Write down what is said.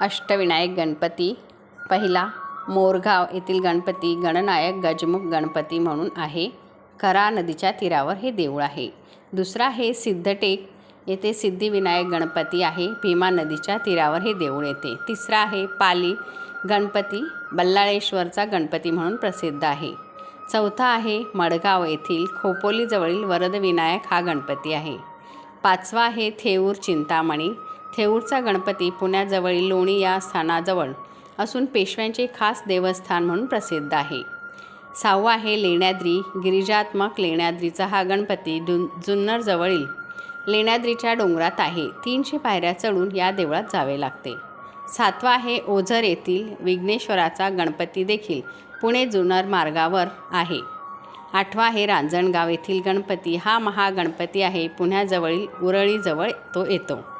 अष्टविनायक गणपती पहिला मोरगाव येथील गणपती गणनायक गजमुख गणपती म्हणून आहे. करा नदीच्या तीरावर हे देऊळ आहे. दुसरा आहे सिद्धटेक येथे सिद्धिविनायक गणपती आहे. भीमा नदीच्या तीरावर हे देऊळ येते. तिसरा आहे पाली गणपती बल्लाळेश्वरचा गणपती म्हणून प्रसिद्ध आहे. चौथा आहे मडगाव येथील खोपोलीजवळील वरदविनायक हा गणपती आहे. पाचवा आहे थेऊर चिंतामणी थेऊरचा गणपती पुण्याजवळील लोणी या स्थानाजवळ असून पेशव्यांचे खास देवस्थान म्हणून प्रसिद्ध आहे. सहावा आहे लेण्याद्री. गिरिजात्मक लेण्याद्रीचा हा गणपती डुन जुन्नरजवळील लेण्याद्रीच्या डोंगरात आहे. तीनशे पायऱ्या चढून या देवळात जावे लागते. सातवा आहे ओझर येथील विघ्नेश्वराचा गणपती देखील पुणे जुन्नर मार्गावर आहे. आठवा आहे रांजणगाव येथील गणपती. हा महागणपती आहे पुण्याजवळील उरळीजवळ तो येतो.